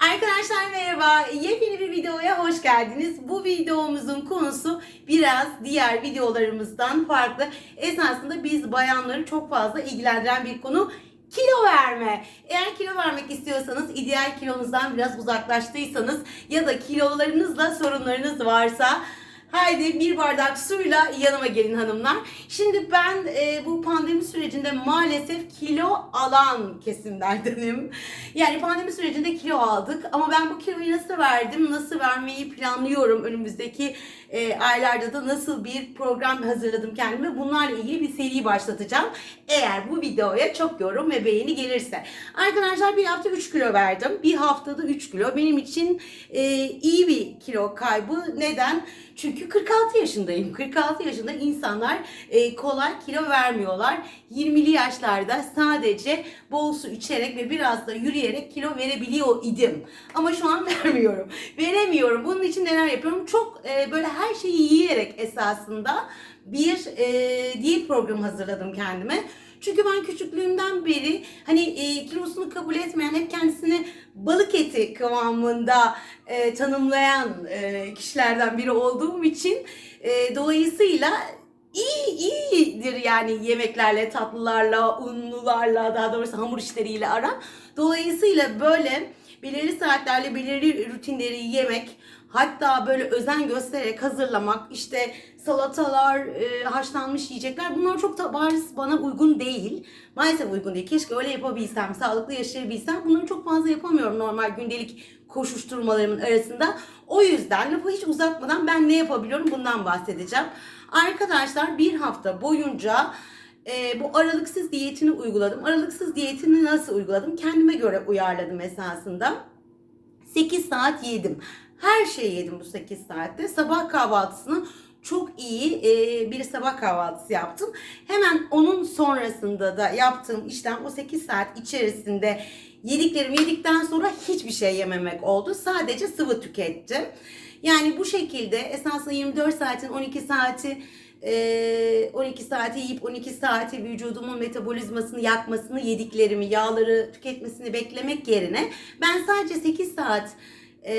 Arkadaşlar merhaba. Yepyeni bir videoya hoş geldiniz. Bu videomuzun konusu biraz diğer videolarımızdan farklı. Esasında biz bayanları çok fazla ilgilendiren bir konu. Kilo verme. Eğer kilo vermek istiyorsanız, ideal kilonuzdan biraz uzaklaştıysanız ya da kilolarınızla sorunlarınız varsa Haydi bir bardak suyla yanıma gelin hanımlar. Şimdi ben e, bu pandemi sürecinde maalesef kilo alan kesimlerdenim. Yani pandemi sürecinde kilo aldık ama ben bu kiloyu nasıl verdim, nasıl vermeyi planlıyorum önümüzdeki e, aylarda da nasıl bir program hazırladım kendime. Bunlarla ilgili bir seri başlatacağım. Eğer bu videoya çok yorum ve beğeni gelirse. Arkadaşlar bir hafta 3 kilo verdim. Bir haftada 3 kilo. Benim için e, iyi bir kilo kaybı. Neden? Çünkü 46 yaşındayım. 46 yaşında insanlar e, kolay kilo vermiyorlar. 20'li yaşlarda sadece bol su içerek ve biraz da yürüyerek kilo verebiliyor idim. Ama şu an vermiyorum. Veremiyorum. Bunun için neler yapıyorum? Çok e, böyle her şeyi yiyerek esasında bir e, diyet programı hazırladım kendime. Çünkü ben küçüklüğümden beri hani e, kilosunu kabul etmeyen, hep kendisini balık eti kıvamında e, tanımlayan e, kişilerden biri olduğum için e, dolayısıyla iyi iyidir yani yemeklerle, tatlılarla, unlularla, daha doğrusu hamur işleriyle aram. Dolayısıyla böyle belirli saatlerle belirli rutinleri yemek, hatta böyle özen göstererek hazırlamak, işte salatalar, e, haşlanmış yiyecekler bunlar çok bariz bana uygun değil. Maalesef uygun değil. Keşke öyle yapabilsem, sağlıklı yaşayabilsem. Bunları çok fazla yapamıyorum normal gündelik koşuşturmalarımın arasında. O yüzden lafı hiç uzatmadan ben ne yapabiliyorum bundan bahsedeceğim. Arkadaşlar bir hafta boyunca e, bu aralıksız diyetini uyguladım. Aralıksız diyetini nasıl uyguladım? Kendime göre uyarladım esasında. 8 saat yedim. Her şeyi yedim bu 8 saatte. Sabah kahvaltısını çok iyi e, bir sabah kahvaltısı yaptım. Hemen onun sonrasında da yaptığım işlem o 8 saat içerisinde yediklerimi yedikten sonra hiçbir şey yememek oldu. Sadece sıvı tükettim. Yani bu şekilde esasında 24 saatin 12 saati e, 12 saati yiyip 12 saati vücudumun metabolizmasını yakmasını, yediklerimi, yağları tüketmesini beklemek yerine ben sadece 8 saat e,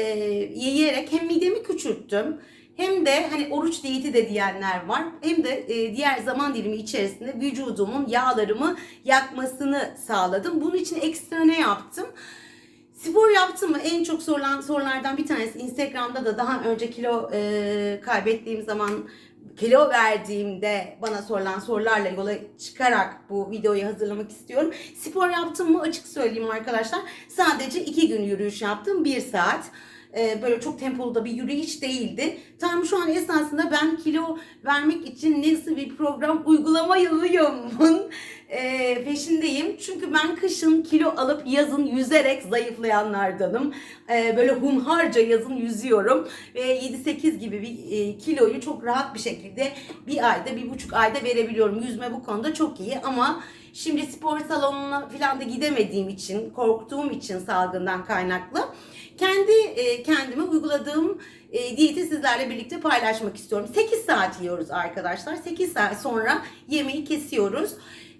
yiyerek hem midemi küçülttüm hem de hani oruç diyeti de diyenler var. Hem de e, diğer zaman dilimi içerisinde vücudumun yağlarımı yakmasını sağladım. Bunun için ekstra ne yaptım? Spor yaptım mı? En çok sorulan sorulardan bir tanesi Instagram'da da daha önce kilo e, kaybettiğim zaman kilo verdiğimde bana sorulan sorularla yola çıkarak bu videoyu hazırlamak istiyorum. Spor yaptım mı? Açık söyleyeyim arkadaşlar. Sadece iki gün yürüyüş yaptım. Bir saat. Ee, böyle çok tempolu da bir yürüyüş değildi. Tam şu an esasında ben kilo vermek için nasıl bir program uygulamalıyımın e, peşindeyim. Çünkü ben kışın kilo alıp yazın yüzerek zayıflayanlardanım. E, böyle hunharca yazın yüzüyorum ve 7-8 gibi bir e, kiloyu çok rahat bir şekilde bir ayda, bir buçuk ayda verebiliyorum. Yüzme bu konuda çok iyi ama şimdi spor salonuna falan da gidemediğim için, korktuğum için salgından kaynaklı kendi e, kendime uyguladığım e, diyeti sizlerle birlikte paylaşmak istiyorum. 8 saat yiyoruz arkadaşlar. 8 saat sonra yemeği kesiyoruz.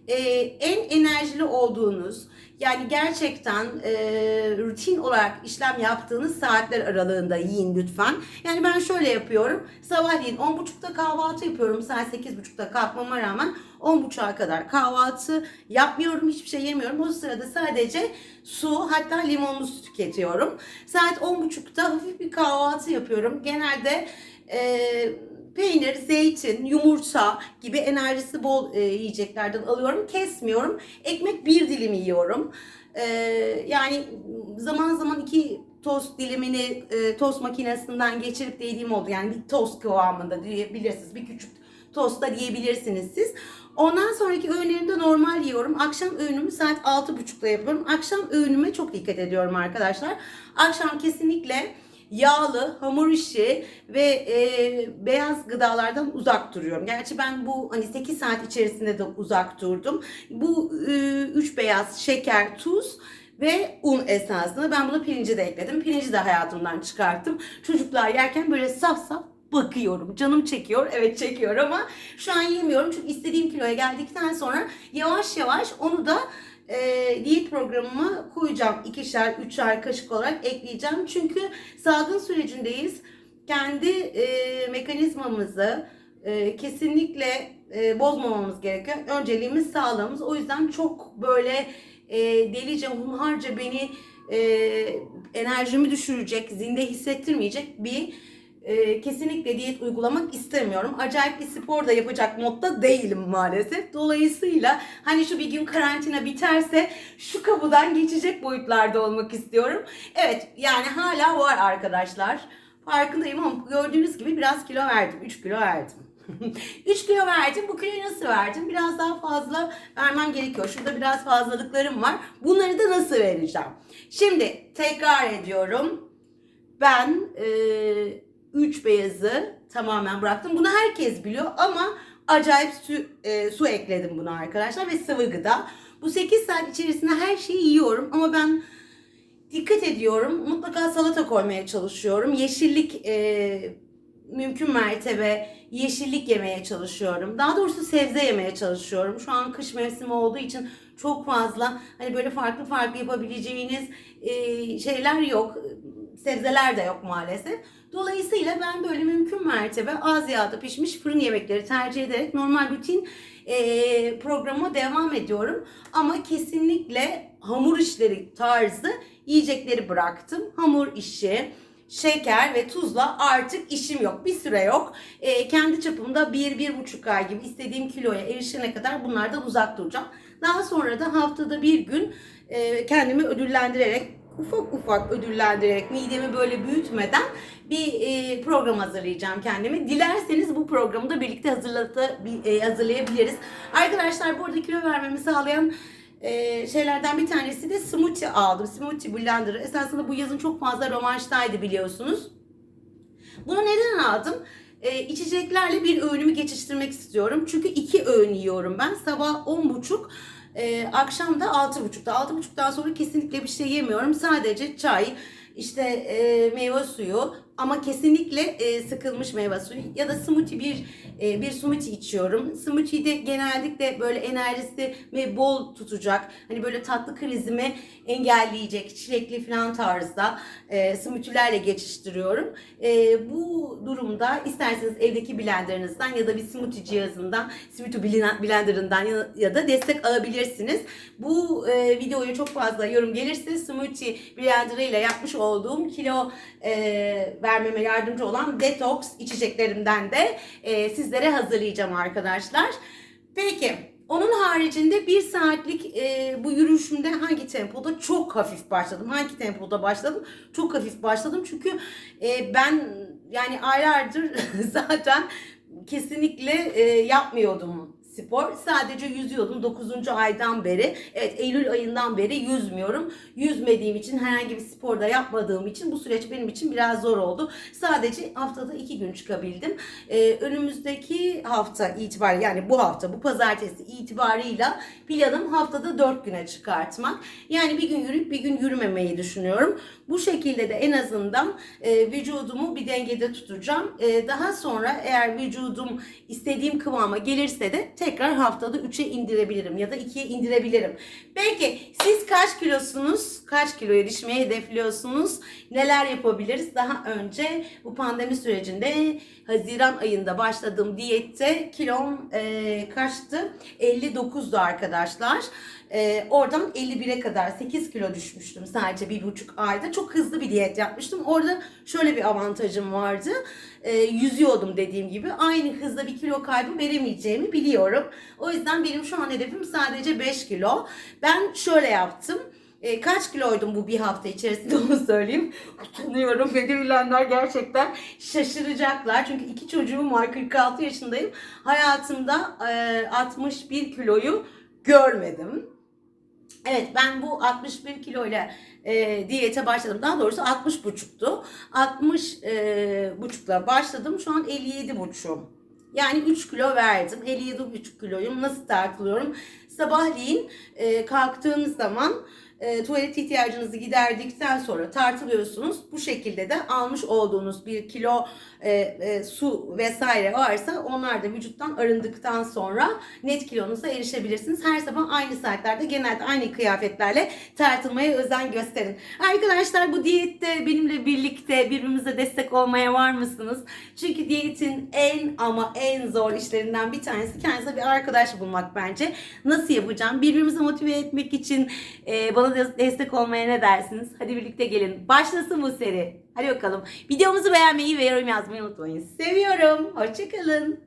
E, en enerjili olduğunuz yani gerçekten e, rutin olarak işlem yaptığınız saatler aralığında yiyin lütfen. Yani ben şöyle yapıyorum. Sabahleyin 10.30'da kahvaltı yapıyorum. Saat 8.30'da kalkmama rağmen 10.30'a kadar kahvaltı yapmıyorum. Hiçbir şey yemiyorum. O sırada sadece su hatta limonlu su tüketiyorum. Saat 10.30'da hafif bir kahvaltı yapıyorum. Genelde eee peynir, zeytin, yumurta gibi enerjisi bol e, yiyeceklerden alıyorum. Kesmiyorum. Ekmek bir dilim yiyorum. E, yani zaman zaman iki tost dilimini e, tost makinesinden geçirip de oldu. Yani bir tost kıvamında diyebilirsiniz. Bir küçük tost da diyebilirsiniz siz. Ondan sonraki öğünlerimde normal yiyorum. Akşam öğünümü saat 6.30'da yapıyorum. Akşam öğünüme çok dikkat ediyorum arkadaşlar. Akşam kesinlikle yağlı, hamur işi ve e, beyaz gıdalardan uzak duruyorum. Gerçi ben bu hani 8 saat içerisinde de uzak durdum. Bu 3 e, beyaz şeker, tuz ve un esasında ben buna pirinci de ekledim. Pirinci de hayatımdan çıkarttım. Çocuklar yerken böyle saf saf bakıyorum. Canım çekiyor. Evet çekiyor ama şu an yemiyorum. Çünkü istediğim kiloya geldikten sonra yavaş yavaş onu da e, diyet programıma koyacağım. ikişer, üçer kaşık olarak ekleyeceğim. Çünkü salgın sürecindeyiz. Kendi e, mekanizmamızı e, kesinlikle e, bozmamamız gerekiyor. Önceliğimiz sağlığımız. O yüzden çok böyle e, delice, hunharca beni e, enerjimi düşürecek, zinde hissettirmeyecek bir e, kesinlikle diyet uygulamak istemiyorum. Acayip bir spor da yapacak modda değilim maalesef. Dolayısıyla hani şu bir gün karantina biterse şu kapıdan geçecek boyutlarda olmak istiyorum. Evet yani hala var arkadaşlar. Farkındayım ama gördüğünüz gibi biraz kilo verdim. 3 kilo verdim. 3 kilo verdim. Bu kiloyu nasıl verdim? Biraz daha fazla vermem gerekiyor. Şurada biraz fazlalıklarım var. Bunları da nasıl vereceğim? Şimdi tekrar ediyorum. Ben 3 beyazı tamamen bıraktım. Bunu herkes biliyor ama acayip su, e, su ekledim buna arkadaşlar ve sıvı gıda. Bu 8 saat içerisinde her şeyi yiyorum ama ben dikkat ediyorum. Mutlaka salata koymaya çalışıyorum. Yeşillik e, mümkün mertebe yeşillik yemeye çalışıyorum. Daha doğrusu sebze yemeye çalışıyorum. Şu an kış mevsimi olduğu için çok fazla hani böyle farklı farklı yapabileceğiniz e, şeyler yok. Sebzeler de yok maalesef. Dolayısıyla ben böyle mümkün mertebe az yağda pişmiş fırın yemekleri tercih ederek normal rutin e, programa devam ediyorum. Ama kesinlikle hamur işleri tarzı yiyecekleri bıraktım. Hamur işi, şeker ve tuzla artık işim yok. Bir süre yok. E, kendi çapımda bir, bir buçuk ay gibi istediğim kiloya erişene kadar bunlardan uzak duracağım. Daha sonra da haftada bir gün e, kendimi ödüllendirerek ufak ufak ödüllendirerek midemi böyle büyütmeden bir e, program hazırlayacağım kendime. Dilerseniz bu programı da birlikte e, hazırlayabiliriz. Arkadaşlar bu arada kilo vermemi sağlayan e, şeylerden bir tanesi de smoothie aldım. Smoothie blender. Esasında bu yazın çok fazla romanştaydı biliyorsunuz. Bunu neden aldım? E, içeceklerle bir öğünümü geçiştirmek istiyorum. Çünkü iki öğün yiyorum ben. Sabah 10.30 e, akşam da 6.30'da. 6.30'dan sonra kesinlikle bir şey yemiyorum. Sadece çay, işte e, meyve suyu ama kesinlikle e, sıkılmış meyve suyu ya da smoothie bir e, bir smoothie içiyorum. Smoothie de genellikle böyle enerjisi ve bol tutacak. Hani böyle tatlı krizimi engelleyecek çilekli falan tarzda e, smoothie'lerle geçiştiriyorum. E, bu durumda isterseniz evdeki blenderınızdan ya da bir smoothie cihazından, smoothie blenderından ya, ya da destek alabilirsiniz. Bu e, videoya çok fazla yorum gelirse smoothie blenderıyla yapmış olduğum kilo e, vermeme yardımcı olan detoks içeceklerimden de e, sizlere hazırlayacağım arkadaşlar. Peki onun haricinde bir saatlik e, bu yürüyüşümde hangi tempoda çok hafif başladım. Hangi tempoda başladım? Çok hafif başladım çünkü e, ben yani aylardır zaten kesinlikle e, yapmıyordum spor. Sadece yüzüyordum 9. aydan beri. Evet Eylül ayından beri yüzmüyorum. Yüzmediğim için herhangi bir sporda yapmadığım için bu süreç benim için biraz zor oldu. Sadece haftada 2 gün çıkabildim. Ee, önümüzdeki hafta itibariyle yani bu hafta bu pazartesi itibarıyla planım haftada 4 güne çıkartmak. Yani bir gün yürüyüp bir gün yürümemeyi düşünüyorum. Bu şekilde de en azından e, vücudumu bir dengede tutacağım. E, daha sonra eğer vücudum istediğim kıvama gelirse de tekrar haftada 3'e indirebilirim ya da 2'ye indirebilirim. Peki siz kaç kilosunuz? Kaç kilo erişmeyi hedefliyorsunuz? Neler yapabiliriz? Daha önce bu pandemi sürecinde Haziran ayında başladığım diyette kilom e, kaçtı? 59'du arkadaşlar. E, oradan 51'e kadar 8 kilo düşmüştüm sadece bir buçuk ayda. Çok hızlı bir diyet yapmıştım. Orada şöyle bir avantajım vardı. E, yüzüyordum dediğim gibi. Aynı hızda bir kilo kaybı veremeyeceğimi biliyorum. O yüzden benim şu an hedefim sadece 5 kilo. Ben şöyle yaptım. E, kaç kiloydum bu bir hafta içerisinde onu söyleyeyim. Utanıyorum. Beni bilenler gerçekten şaşıracaklar. Çünkü iki çocuğum var. 46 yaşındayım. Hayatımda e, 61 kiloyu görmedim. Evet ben bu 61 kiloyla e, diyete başladım. Daha doğrusu 60 buçuktu. 60 e, buçukla başladım. Şu an 57 buçuğum. Yani 3 kilo verdim. 57 buçuk kiloyum. Nasıl tartılıyorum? Sabahleyin e, kalktığım zaman e, tuvalet ihtiyacınızı giderdikten sonra tartılıyorsunuz. Bu şekilde de almış olduğunuz bir kilo e, e, su vesaire varsa onlar da vücuttan arındıktan sonra net kilonuza erişebilirsiniz. Her sabah aynı saatlerde genelde aynı kıyafetlerle tartılmaya özen gösterin. Arkadaşlar bu diyette benimle birlikte birbirimize destek olmaya var mısınız? Çünkü diyetin en ama en zor işlerinden bir tanesi kendinize bir arkadaş bulmak bence. Nasıl yapacağım? Birbirimizi motive etmek için e, bana des- destek olmaya ne dersiniz? Hadi birlikte gelin. Başlasın bu seri. Hadi bakalım. Videomuzu beğenmeyi ve yorum yazmayı unutmayın. Seviyorum. Hoşçakalın.